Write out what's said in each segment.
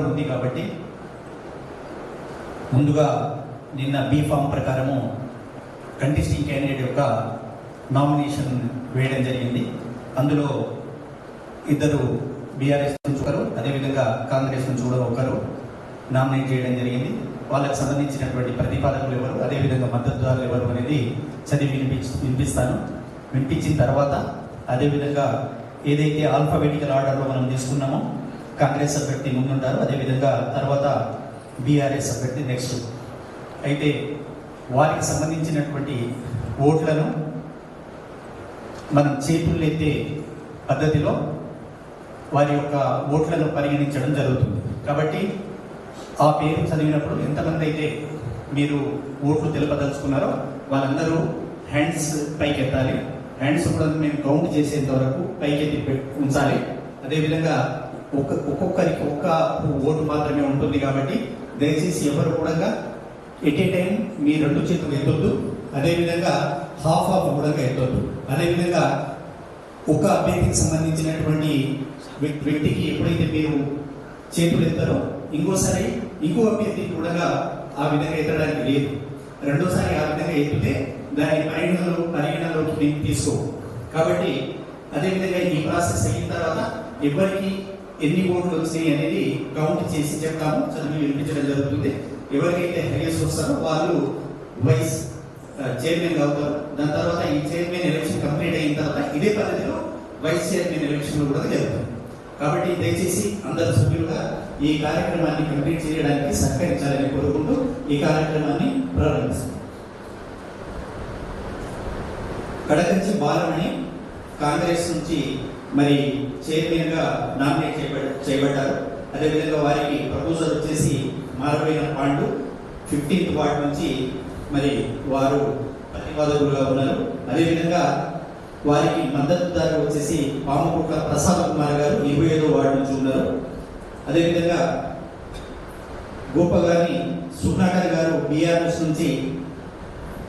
ఉంది కాబట్టి ముందుగా నిన్న బీఫామ్ ప్రకారము కంటెస్టింగ్ క్యాండిడేట్ యొక్క నామినేషన్ వేయడం జరిగింది. అందులో ఇద్దరు బీఆర్ఎస్ నుంచి ఒకరు అదేవిధంగా కాంగ్రెస్ నుంచి కూడా ఒకరు నామినేట్ చేయడం జరిగింది. వాళ్ళకి సంబంధించినటువంటి ప్రతిపాదకులు ఎవరు? అదేవిధంగా మద్దతుదారులు ఎవరు అనేది చదివి వినిపించి వినిపిస్తాను. వినిపించిన తర్వాత అదేవిధంగా ఏదైతే ఆల్ఫాబెటికల్ ఆర్డర్లో మనం తీసుకున్నామో కాంగ్రెస్ అభ్యర్థి ముందుంటారు. అదేవిధంగా తర్వాత బీఆర్ఎస్ అభ్యర్థి నెక్స్ట్. అయితే వారికి సంబంధించినటువంటి ఓట్లను మనం చేతులెత్తే పద్ధతిలో వారి యొక్క ఓట్లను పరిగణించడం జరుగుతుంది. కాబట్టి ఆ పేరు చదివినప్పుడు ఎంతమంది అయితే మీరు ఓట్లు తెలపదలుచుకున్నారో వాళ్ళందరూ హ్యాండ్స్ పైకి ఎత్తాలి హ్యాండ్స్ కూడా మేము కౌంట్ చేసేంత వరకు పైకి ఎత్తి ఉంచాలి. అదేవిధంగా ఒక ఒక్కొక్కరికి ఒక్క ఓటు మాత్రమే ఉంటుంది కాబట్టి దయచేసి ఎవరు కూడా ఎట్ ఏ టైం మీ రెండు చేతులు ఎత్తొద్దు. అదేవిధంగా హాఫ్ హాఫ్ కూడా ఎత్తొద్దు. అదేవిధంగా ఒక అభ్యర్థికి సంబంధించినటువంటి వ్యక్తికి ఎప్పుడైతే మీరు చేతులు ఎత్తారో ఇంకోసారి ఇంకో అభ్యర్థికి కూడా ఆ విధంగా ఎత్తడానికి లేదు. రెండోసారి ఆ విధంగా ఎత్తితే దాని పరిగణలో పరిగణలోకి తీసుకో. కాబట్టి అదేవిధంగా ఈ ప్రాసెస్ అయిన తర్వాత ఎవరికి ఎన్ని ఓట్లు వచ్చినాయి అనేది కౌంట్ చేసి చెప్తాము. చదువు వినిపించడం జరుగుతుంది. ఎవరికైతే హైయెస్ట్ వస్తారో వాళ్ళు వైస్ చైర్మన్ అవుతారు. దాని తర్వాత ఈ చైర్మన్ ఎలక్షన్ కంప్లీట్ అయిన తర్వాత ఇదే పద్ధతిలో వైస్ చైర్మన్ ఎలక్షన్ కూడా జరుగుతుంది. కాబట్టి దయచేసి అందరు సభ్యులుగా ఈ కార్యక్రమాన్ని కంప్లీట్ చేయడానికి సహకరించాలని కోరుకుంటూ ఈ కార్యక్రమాన్ని ప్రారంభిస్తాం కడకంచి బాలమణి కాంగ్రెస్ నుంచి మరి చైర్మన్గా నామినేట్ చేయబడ చేయబడ్డారు. అదేవిధంగా వారికి ప్రపోజల్ వచ్చేసి మారబోయిన పాండు ఫిఫ్టీన్త్ వార్డ్ నుంచి మరి వారు ప్రతిపాదకులుగా ఉన్నారు. అదేవిధంగా వారికి మద్దతుదారు వచ్చేసి పాముకుట్ల ప్రసాద్ కుమార్ గారు ఇరవై ఐదో వార్డు నుంచి ఉన్నారు. అదేవిధంగా గోపగాని సుధాకర్ గారు బీఆర్ఎస్ నుంచి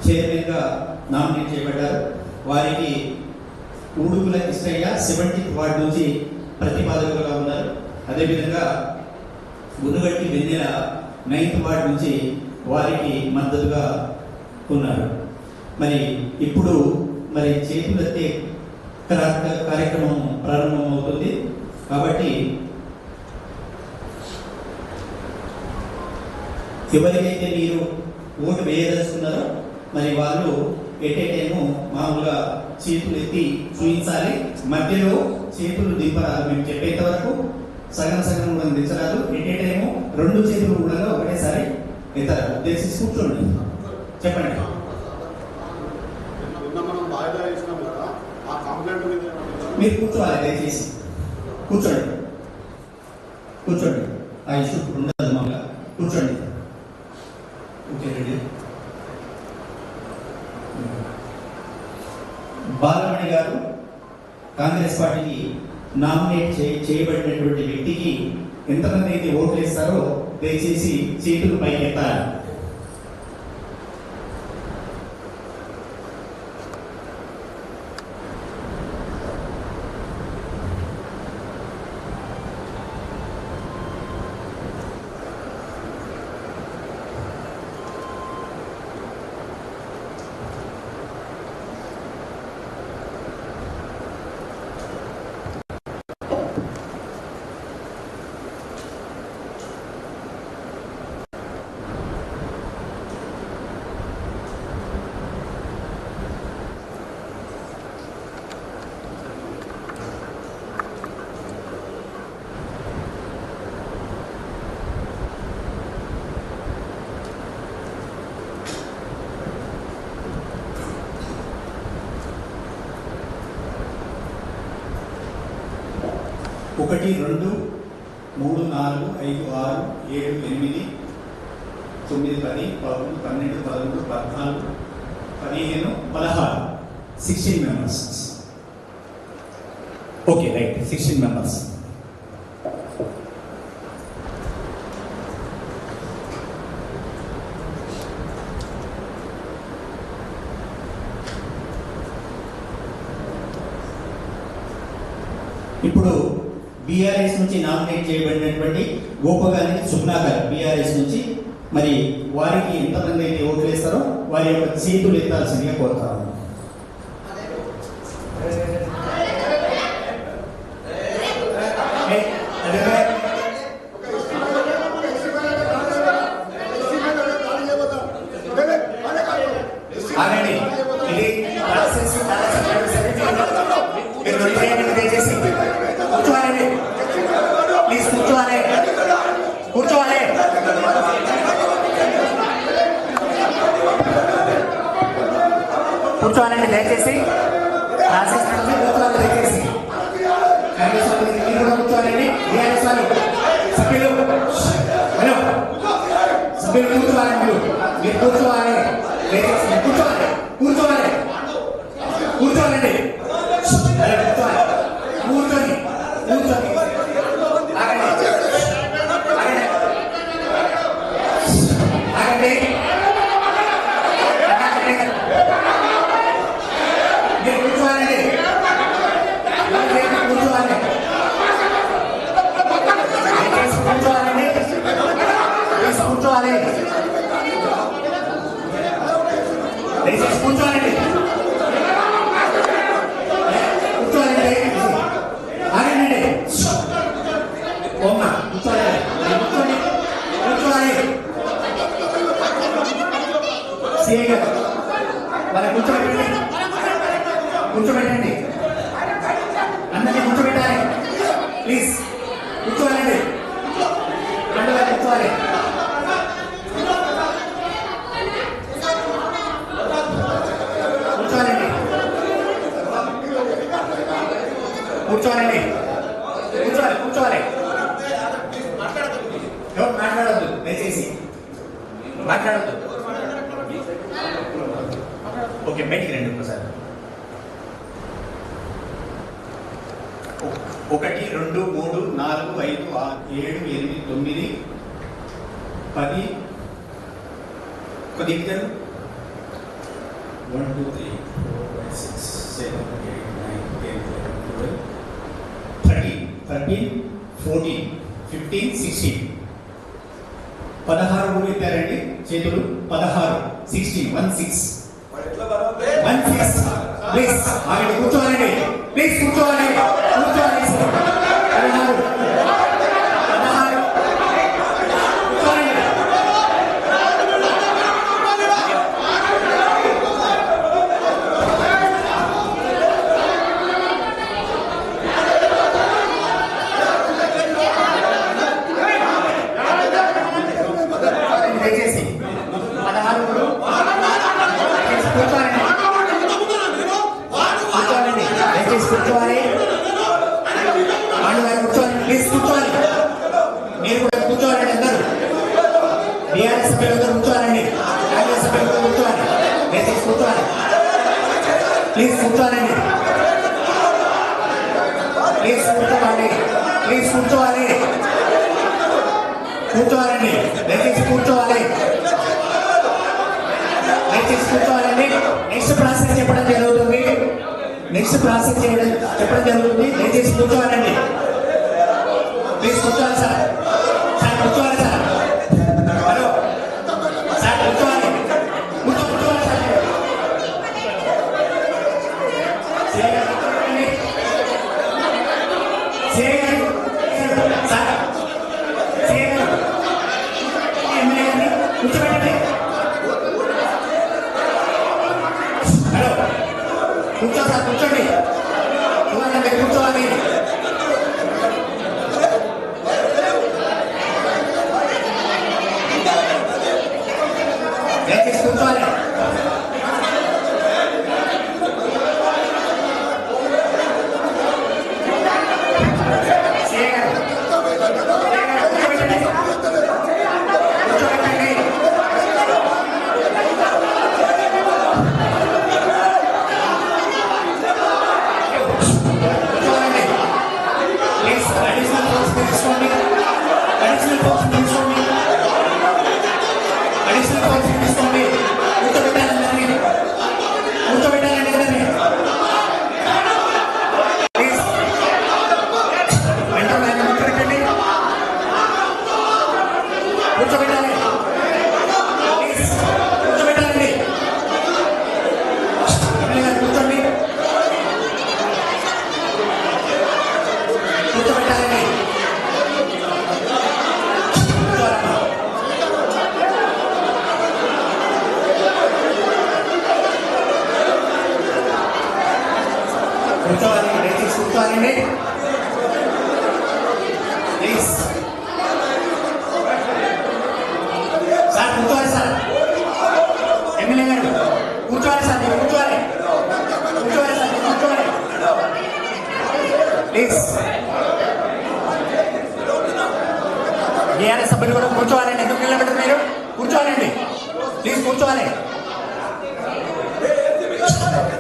చైర్మన్గా నామినేట్ చేయబడ్డారు. వారికి ఉడుగుల కృష్ణయ్య సెవెంటీత్ వార్డు నుంచి ప్రతిపాదకులుగా ఉన్నారు. అదేవిధంగా గునుగట్టి వెన్నెల నైన్త్ వార్డు నుంచి వారికి మద్దతుగా ఉన్నారు. మరి ఇప్పుడు మరి చేతులెత్తే కార్యక్రమం ప్రారంభమవుతుంది. కాబట్టి ఎవరికైతే మీరు ఓటు వేయదలుచుకున్నారో మరి వాళ్ళు ఎట్ ఏ టైము మామూలుగా చేతులు ఎత్తి చూపించాలి మధ్యలో చేతులు దింపరాదు మేము చెప్పేంత వరకు. సగం సగం కూడా దించరాదు. ఎట్ ఏ టైము రెండు చేతులు కూడా ఒకటేసారి ఎత్తరాదు. దయచేసి కూర్చోండి. చెప్పండి. మీరు కూర్చోవాలి దయచేసి. కూర్చోండి. కూర్చోండి. ఆ ఇష్యూ ఉండదు మామూలుగా. కూర్చోండి. Okay ready. బాలమణి గారు కాంగ్రెస్ పార్టీకి నామినేట్ చేయ చేయబడినటువంటి వ్యక్తికి ఎంతమంది అయితే ఓట్లు ఇస్తారో దయచేసి చేతులు పైకి ఒకటి రెండు మూడు నాలుగు ఐదు ఆరు ఏడు ఎనిమిది తొమ్మిది పది పదకొండు పన్నెండు పదమూడు పద్నాలుగు పదిహేను పదహారు. Sixteen members okay right sixteen members ఇప్పుడు బీఆర్ఎస్ నుంచి నామినేట్ చేయబడినటువంటి గోప గారి బీఆర్ఎస్ నుంచి మరి వారికి ఎంతమంది అయితే ఓట్లు వేస్తారో వారి యొక్క సీట్లు ఎత్తాల్సిందిగా కోరుతాను సభ్యులు కూర్చోవాలి మీరు మీరు కూర్చోవాలి దయచేసి మీరు కూర్చోవాలి కూర్చోవాలి కూర్చోవాలండి అలా కూర్చోవాలి కూర్చొని కూర్చొని ఆగండి ఆగండి ఆగండి ఆగండి మీరు కూర్చోవాలండి మీరు కూర్చోవాలి దయచేసి కూర్చోవాలండి ప్లీజ్ కూర్చోవాలి దయచేసి కూర్చోవాలండి కూర్చోవాలండి ఆగండి ఓమ్మ కూర్చోవాలి కూర్చోండి కూర్చోవాలి సీఏ గారు వాళ్ళ కూర్చోబెట్టండి కూర్చోబెట్టండి అందరినీ కూర్చోబెట్టాలి ప్లీజ్ కూర్చోవాలండి అందరూ కూర్చోవాలి కూర్చోవాలండి కూర్చోవాలండి కూర్చోవాలి కూర్చోవాలి ఎవరు మాట్లాడద్దు దయచేసి మాట్లాడద్దు. ఓకే బయటికి రండి ఒకసారి ఒకటి రెండు మూడు నాలుగు ఐదు ఆరు ఏడు ఎనిమిది తొమ్మిది పది. కొద్ది ఇద్దరు one two three four five six seven eight nine ten eleven twelve thirteen thirteen fourteen fifteen sixteen పదహారు ఊరు ఎత్తారండి. చేతులు పదహారు sixteen one six one six please ఆగండి కూర్చోవాలండి. ప్లీజ్ కూర్చోవాలి కూర్చోవాలి పదహారు పదహారు కూర్చోవాలండి దయచేసి పదహారు దయచేసి కూర్చోవాలండి కూర్చోవాలండి దయచేసి కూర్చోవాలి వాళ్ళు గారు కూర్చోవాలి ప్లీజ్ కూర్చోవాలి మీరు కూడా కూర్చోవాలండి అందరూ బీఆర్ఎస్ సభ్యులందరూ కూర్చోవాలండి కాంగ్రెస్ సభ్యులందరూ కూర్చోవాలి దయచేసి కూర్చోవాలి ప్లీజ్ కూర్చోవాలండి. ప్లీజ్ కూర్చోవాలి ప్లీజ్ కూర్చోవాలి కూర్చోవాలండి. దయచేసి కూర్చోవాలి. దయచేసి కూర్చోవాలండి. నెక్స్ట్ ప్రాసెస్ చెప్పడం జరుగుతుంది. నెక్స్ట్ ప్రాసెస్ చేయడం చెప్పడం జరుగుతుంది. దయచేసి కూర్చోవాలండి. ప్లీజ్ కూర్చోవాలి sir.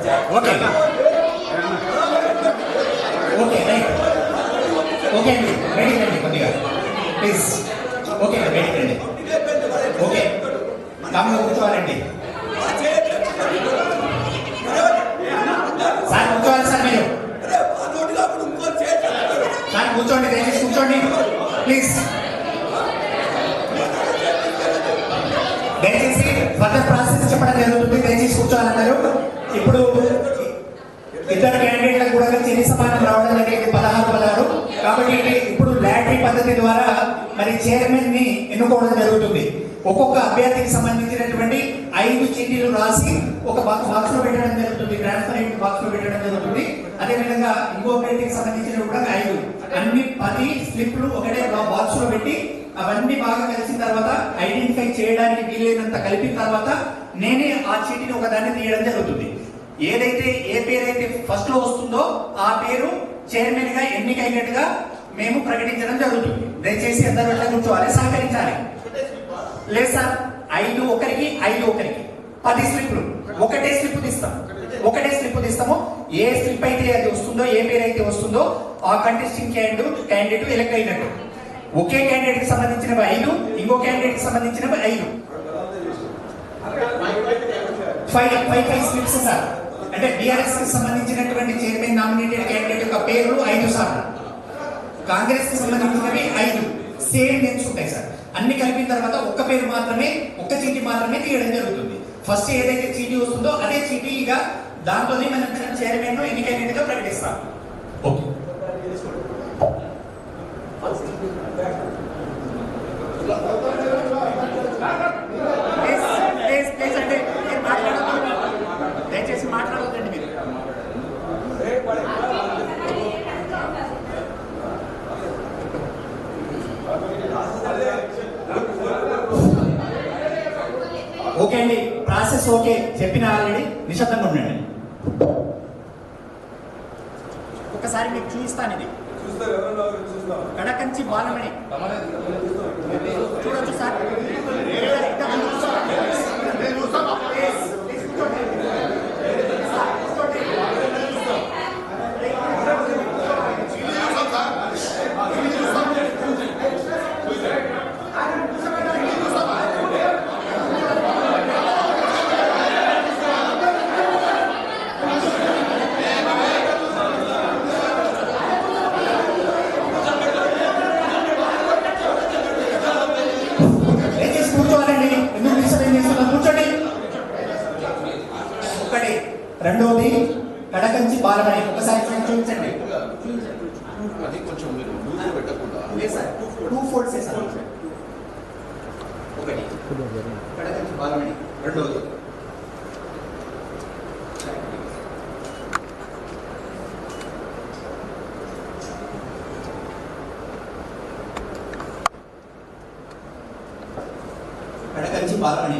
Okay okay right okay అండి బయటికి రండి కొద్దిగా ప్లీజ్ ఓకే అండి బయటికి రండి ఓకే తమ్ముడు కూర్చోవాలండి సార్ కూర్చోవాలి సార్ మీరు సార్ కూర్చోండి దయచేసి కూర్చోండి ప్లీజ్ దయచేసి ఫర్దర్ ప్రాసెస్ చెప్పడం జరుగుతుంది దయచేసి కూర్చోవాలన్నారు ఇప్పుడు ఇద్దరు క్యాండిడేట్లకు కూడా చెల్లి సమానం రావడం జరిగింది పదహారు పదహారు కాబట్టి ఇప్పుడు లాటరీ పద్ధతి ద్వారా మరి చైర్మన్ని ఎన్నుకోవడం జరుగుతుంది? ఒక్కొక్క అభ్యర్థికి సంబంధించినటువంటి ఐదు చీటీలు రాసి ఒక బాక్స్లో పెట్టడం జరుగుతుంది. ట్రాన్స్పరెంట్ బాక్స్లో పెట్టడం జరుగుతుంది. అదే విధంగా ఇంకో అభ్యర్థికి సంబంధించిన కూడా ఐదు. అన్ని పది స్లిప్లు ఒకటే బాక్స్లో పెట్టి అవన్నీ బాగా కలిసిన తర్వాత ఐడెంటిఫై చేయడానికి వీలైనంత కలిపిన తర్వాత నేనే ఆ చీటీని ఒకదాన్ని తీయడం జరుగుతుంది. ఏదైతే ఏ పేరైతే ఫస్ట్లో వస్తుందో ఆ పేరు చైర్మన్గా ఎన్నికైనట్టుగా మేము ప్రకటించడం జరుగుతుంది. దయచేసి అందరూ ఎట్లా కూర్చోవాలి సహకరించాలి. లేదు సార్ ఐదు ఒకరికి ఐదు ఒకరికి. పది స్లిప్లు ఒకటే స్లిప్ తీస్తాం. ఒకటే స్లిప్ తీస్తాము. ఏ స్లిప్ అయితే అది వస్తుందో ఏ పేరు అయితే వస్తుందో ఆ కంటెస్టింగ్ క్యాండిడేట్ క్యాండిడేట్ ఎలక్ట్ అయినట్టు. ఒకే క్యాండిడేట్కి సంబంధించినవి ఐదు ఇంకో క్యాండిడేట్కి సంబంధించినవి ఐదు. Five five five slips sir. అంటే బీఆర్ఎస్కి సంబంధించినటువంటి చైర్మన్ నామినేటెడ్ క్యాండిడేట్ యొక్క పేర్లు ఐదు సార్లు. కాంగ్రెస్కి సంబంధించినవి ఐదు. సేమ్ నేమ్స్ ఉంటాయి సార్. అన్ని కలిపిన తర్వాత ఒక్క పేరు మాత్రమే ఒక్క చీటీ మాత్రమే తీయడం జరుగుతుంది. ఫస్ట్ ఏదైతే చీటీ వస్తుందో అదే చీటీగా దాంట్లోనే మనం చైర్మన్ ఎన్నికైనట్టుగా ప్రకటిస్తాం. ఓకే ప్లీజ్ ప్లీజ్ అంటే మీరు మాట్లాడొద్దు దయచేసి మాట్లాడొద్దండి మీరు ఓకే అండి ప్రాసెస్ ఓకే చెప్పిన ఆల్రెడీ నిశ్శబ్దంగా ఉండండి ఒకసారి మీకు చూపిస్తాను ఇది కడకంచి బాలమణి చూడొచ్చు సార్ దయచేసి కూర్చోవాలండి ఎందుకు డిస్టర్బ్ చేస్తున్నారు కూర్చోండి ఒకటి రెండవది కడకంచి బాలమణి ఒకసారి చూడండి, చూపించండి అది కొంచెం మీరు లూజ్గా పెట్టకుండా లేదు సార్ టూ ఫోల్డ్స్ సార్ ఒకటి కడకంచి బాలమణి రెండవది కడకంచి బాలమణి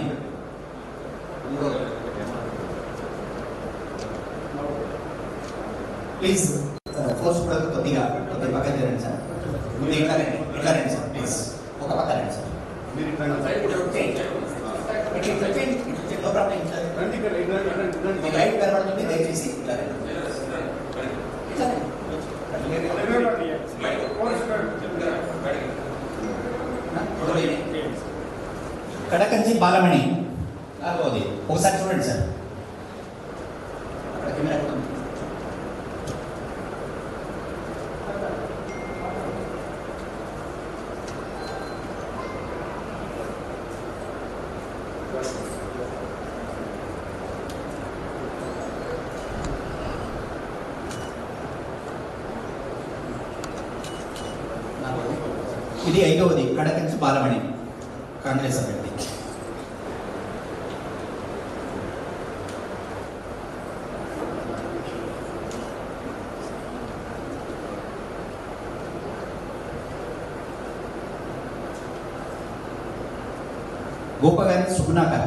మూడవది ప్లీజ్ ఫోర్స్ కూడా కొద్దిగా కొద్దిగా పక్కన జరండి సార్ ముందు ఇట్లా రండి ఇట్లా రండి సార్ ప్లీజ్ ఒక పక్క రండి సార్ మీరు ఇక్కడ ఇట్లా చేయండి. ఇట్లా ఇట్లా చేయండి. ఇట్లా చేయండి. No problem. ఇట్లా రండి. రండి ఇక్కడ ఇక్కడ రండి, రండి. మీ లైట్ కనబడుతుంది దయచేసి ఇట్లా రండి. ఇట్లా రండి. కడకంచి బాలమణి నాలుగవది ఒకసారి చూడండి sir గోపగారి సుగుణాకర్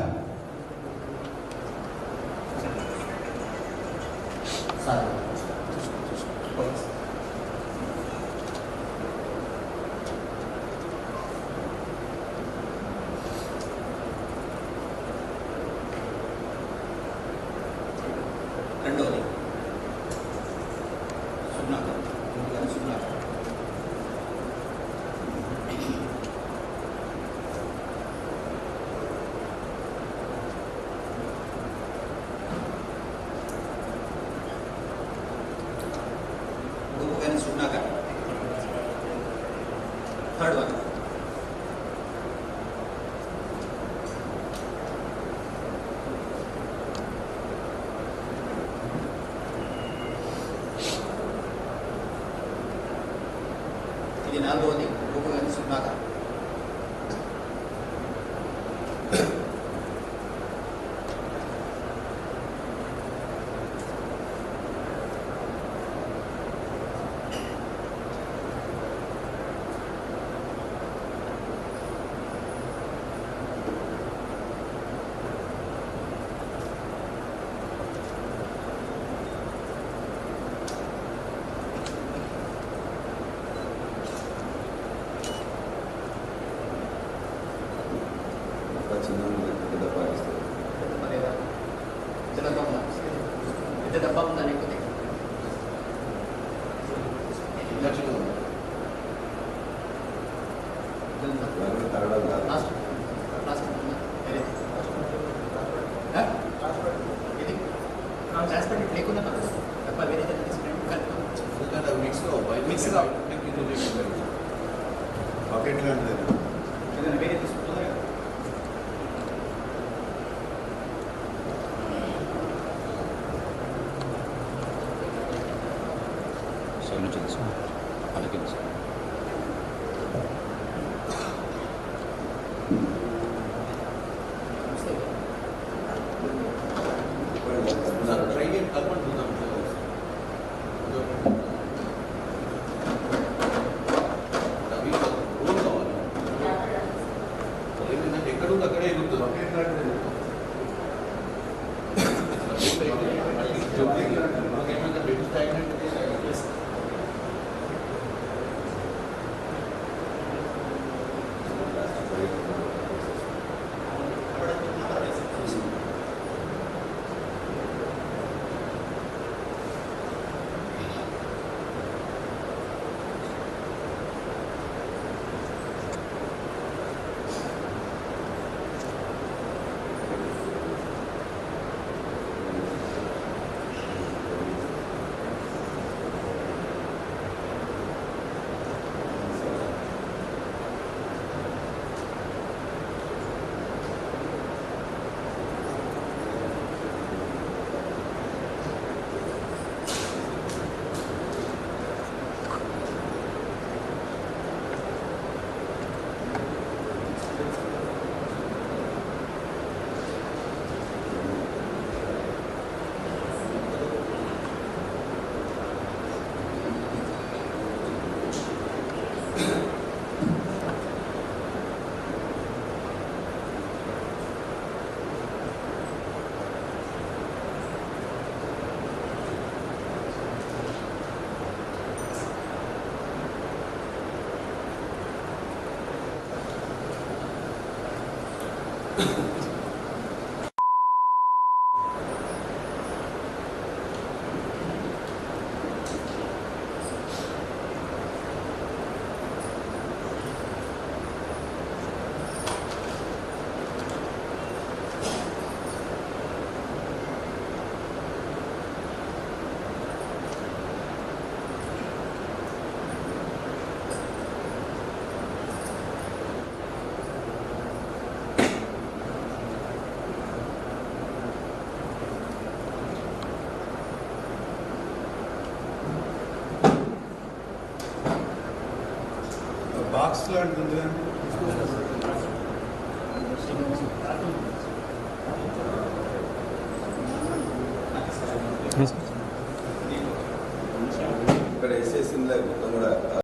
Box లాంటిది